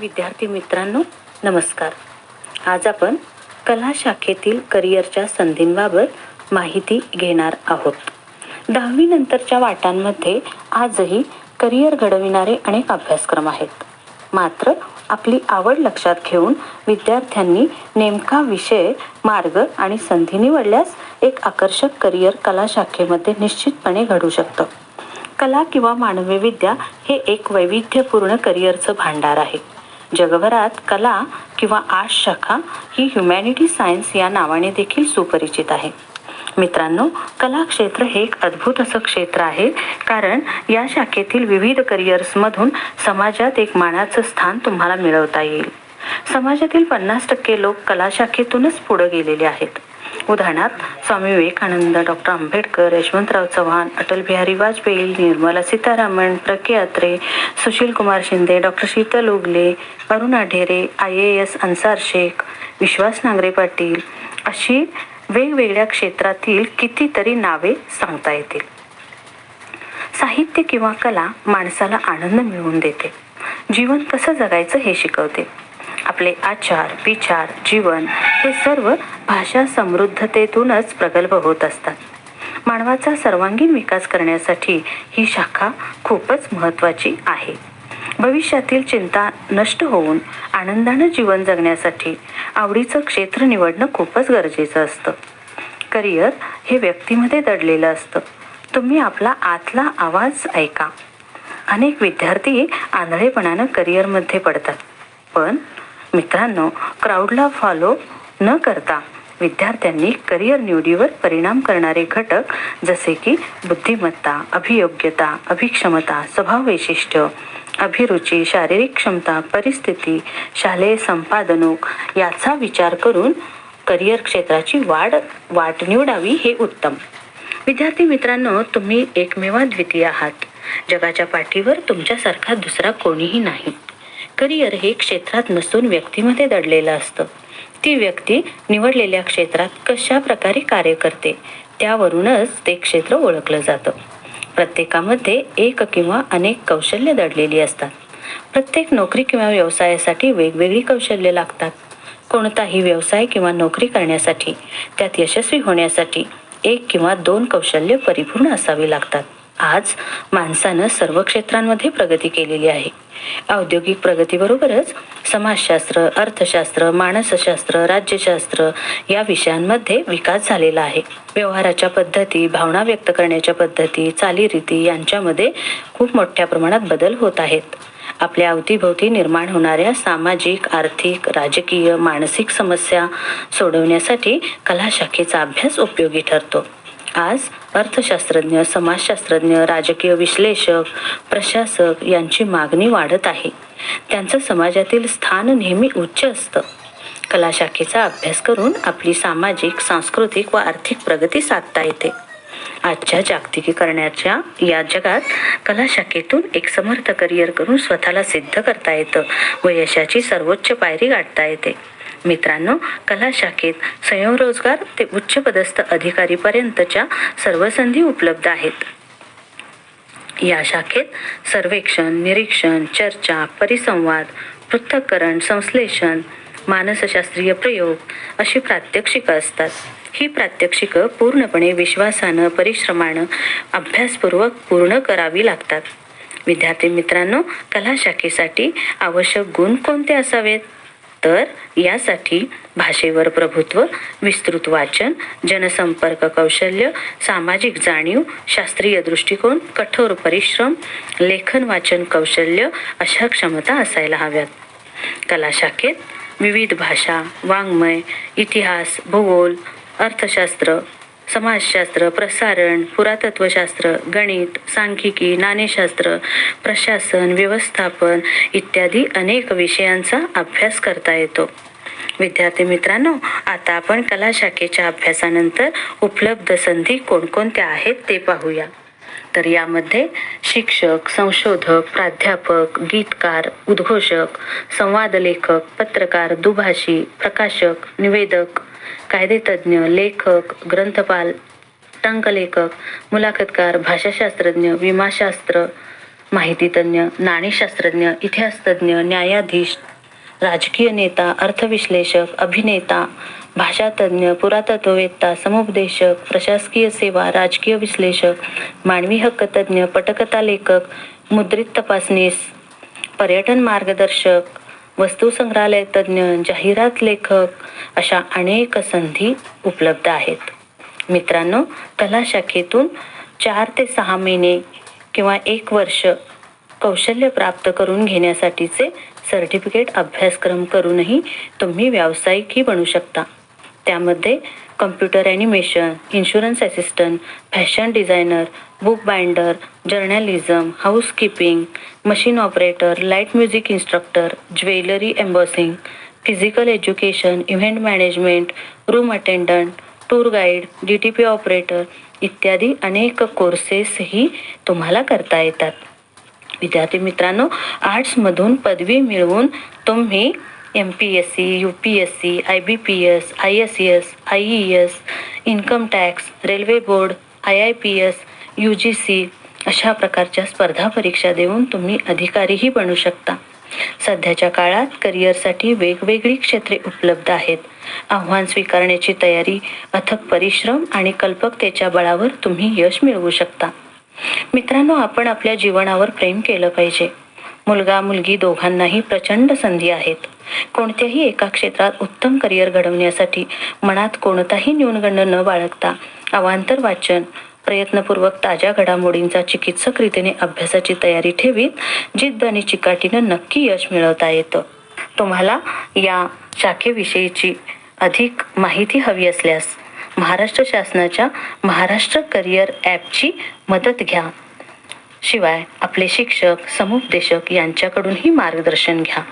विद्यार्थी मित्रांनो नमस्कार. आज आपण कला शाखेतील करिअरच्या संधींबाबत माहिती घेणार आहोत. दहावी नंतरच्या वाटांमध्ये आजही करिअर घडविणारे अनेक अभ्यासक्रम आहेत. मात्र आपली आवड लक्षात घेऊन विद्यार्थ्यांनी नेमका विषय मार्ग आणि संधी निवडल्यास एक आकर्षक करिअर कला शाखेमध्ये निश्चितपणे घडू शकतं. कला किंवा मानवी विद्या हे एक वैविध्यपूर्ण करिअरचं भांडार आहे. जगभरात कला किंवा आर्ट शाखा ही ह्युमॅनिटी सायन्स या नावाने देखील सुपरिचित आहे. मित्रांनो कला क्षेत्र हे एक अद्भुत असं क्षेत्र आहे कारण या शाखेतील विविध करिअर्समधून समाजात एक मानाचं स्थान तुम्हाला मिळवता येईल. समाजातील पन्नास टक्के लोक कला शाखेतूनच पुढे गेलेले आहेत. उदाहरणार्थ Swami Vivekananda doctor Ambedkar Yashwantrao Chavan Atal Bihari Vajpayee Nirmala Sitharaman प्रके Atre Sushil Kumar Shinde doctor Sheetal Ugale Aruna Dhere I A S Ansar Shaikh Vishwas Nangare Patil अशी वेगवेगळ्या क्षेत्रातील कितीतरी नावे सांगता येतील. साहित्य किंवा कला माणसाला आनंद मिळवून देते. जीवन कसं जगायचं हे शिकवते. आपले आचार विचार जीवन हे सर्व भाषा समृद्धतेतूनच प्रगल्भ होत असतात. मानवाचा सर्वांगीण विकास करण्यासाठी ही शाखा खूपच महत्त्वाची आहे. भविष्यातील चिंता नष्ट होऊन आनंदानं जीवन जगण्यासाठी आवडीचं क्षेत्र निवडणं खूपच गरजेचं असतं. करिअर हे व्यक्तीमध्ये दडलेलं असतं. तुम्ही आपला आतला आवाज ऐका. अनेक विद्यार्थी आंधळेपणानं करिअरमध्ये पडतात. पण मित्रांनो क्राऊडला फॉलो न करता विद्यार्थ्यांनी करिअर निवडीवर परिणाम करणारे घटक जसे की बुद्धिमत्ता अभियोग्यता अभिक्षमता स्वभाव वैशिष्ट्य अभिरुची शारीरिक क्षमता परिस्थिती शालेय संपादनूक याचा विचार करून करिअर क्षेत्राची वाढ वाट निवडावी हे उत्तम. विद्यार्थी मित्रांनो तुम्ही एकमेवा द्वितीय आहात. जगाच्या पाठीवर तुमच्यासारखा दुसरा कोणीही नाही. करिअर हे क्षेत्रात नसून व्यक्तीमध्ये दडलेलं असतं. ती व्यक्ती निवडलेल्या क्षेत्रात कशा प्रकारे कार्य करते त्यावरूनच ते क्षेत्र ओळखलं जातं. प्रत्येकामध्ये एक किंवा अनेक कौशल्य दडलेली असतात. प्रत्येक नोकरी किंवा व्यवसायासाठी वेगवेगळी कौशल्य लागतात. कोणताही व्यवसाय किंवा नोकरी करण्यासाठी त्यात यशस्वी होण्यासाठी एक किंवा दोन कौशल्य परिपूर्ण असावी लागतात. आज माणसानं सर्व क्षेत्रांमध्ये प्रगती केलेली आहे. औद्योगिक प्रगतीबरोबरच समाजशास्त्र अर्थशास्त्र मानसशास्त्र राज्यशास्त्र या विषयांमध्ये विकास झालेला आहे. व्यवहाराच्या पद्धती भावना व्यक्त करण्याच्या पद्धती चालीरीती यांच्यामध्ये खूप मोठ्या प्रमाणात बदल होत आहेत. आपल्या अवतीभोवती निर्माण होणाऱ्या सामाजिक आर्थिक राजकीय मानसिक समस्या सोडवण्यासाठी कला शाखेचा अभ्यास उपयोगी ठरतो. आज अर्थशास्त्रज्ञ समाजशास्त्रज्ञ राजकीय विश्लेषक प्रशासक यांची मागणी वाढत आहे. त्यांचं समाजातील स्थान नेहमी उच्च असतं. कलाशाखेचा अभ्यास करून आपली सामाजिक सांस्कृतिक व आर्थिक प्रगती साधता येते. आजच्या जागतिकीकरणाच्या या जगात कला शाखेतून एक समर्थ करिअर करून स्वतःला सिद्ध करता येतं व यशाची सर्वोच्च पायरी गाठता येते. मित्रांनो कला शाखेत स्वयंरोजगार ते उच्च पदस्थ अधिकारीपर्यंतच्या सर्व संधी उपलब्ध आहेत. या शाखेत सर्वेक्षण निरीक्षण चर्चा परिसंवाद पृथक्करण संश्लेषण मानसशास्त्रीय प्रयोग अशी प्रात्यक्षिकं असतात. ही प्रात्यक्षिकं पूर्णपणे विश्वासानं परिश्रमानं अभ्यासपूर्वक पूर्ण करावी लागतात. विद्यार्थी मित्रांनो कला शाखेसाठी आवश्यक गुण कोणते असावेत? तर यासाठी भाषेवर प्रभुत्व विस्तृत वाचन जनसंपर्क कौशल्य सामाजिक जाणीव शास्त्रीय दृष्टिकोन कठोर परिश्रम लेखन वाचन कौशल्य अशा क्षमता असायला हव्यात. कला शाखेत विविध भाषा वाङ्मय इतिहास भूगोल अर्थशास्त्र समाजशास्त्र प्रसारण पुरातत्वशास्त्र गणित सांख्यिकी नाणेशास्त्र प्रशासन व्यवस्थापन इत्यादी अनेक विषयांचा अभ्यास करता येतो. विद्यार्थी मित्रांनो आता आपण कला शाखेच्या अभ्यासानंतर उपलब्ध संधी कोणकोणत्या आहेत ते पाहूया. तर यामध्ये शिक्षक संशोधक प्राध्यापक गीतकार उद्घोषक संवाद लेखक पत्रकार दुभाषी प्रकाशक निवेदक कायदेतज्ञ लेखक ग्रंथपाल टंकलेखक मुलाखतकार भाषाशास्त्रज्ञ विमाशास्त्र माहितीतज्ञ नाणेशास्त्रज्ञ इतिहासतज्ञ न्यायाधीश राजकीय नेता अर्थविश्लेषक अभिनेता भाषातज्ञ पुरातत्ववेत्ता समुपदेशक प्रशासकीय सेवा राजकीय विश्लेषक मानवी हक्क तज्ञ पटकथा लेखक मुद्रित तपासनीस पर्यटन मार्गदर्शक वस्तू संग्रहालय तज्ज्ञ जाहिरात लेखक अशा अनेक संधी उपलब्ध आहेत. मित्रांनो कला शाखेतून चार ते सहा महिने किंवा एक वर्ष कौशल्य प्राप्त करून घेण्यासाठीचे सर्टिफिकेट अभ्यासक्रम करूनही तुम्ही व्यावसायिकही बनू शकता. त्यामध्ये computer animation insurance assistant fashion designer book binder journalism housekeeping machine operator light music instructor jewellery embossing physical education event management room attendant tour guide D T P operator इत्यादी अनेक कोर्सेसही तुम्हाला करता येतात. विद्यार्थी मित्रांनो आर्ट्समधून पदवी मिळवून तुम्ही M P S C U P S C I B P S I S S I E S income tax railway board I I P S U G C अशा प्रकारच्या स्पर्धा परीक्षा देऊन तुम्ही अधिकारीही बनू शकता. सध्याच्या काळात करिअरसाठी वेगवेगळी क्षेत्रे उपलब्ध आहेत. आव्हान स्वीकारण्याची तयारी अथक परिश्रम आणि कल्पकतेच्या बळावर तुम्ही यश मिळवू शकता. मित्रांनो आपण आपल्या जीवनावर प्रेम केलं पाहिजे. मुलगा मुलगी दोघांनाही प्रचंड संधी आहेत. कोणत्याही एका क्षेत्रात उत्तम करिअर घडवण्यासाठी मनात कोणताही न्यूनगंड न बाळगता अवांतर वाचन प्रयत्नपूर्वक ताज्या घडामोडींचा चिकित्सक रीतीने अभ्यासाची तयारी ठेवीत जिद्द आणि चिकाटीनं नक्की यश मिळवता येतं. तुम्हाला या शाखेविषयीची अधिक माहिती हवी असल्यास महाराष्ट्र शासनाच्या महाराष्ट्र करिअर ॲपची मदत घ्या. शिवाय आपले शिक्षक समुपदेशक यांच्याकडूनही मार्गदर्शन घ्या.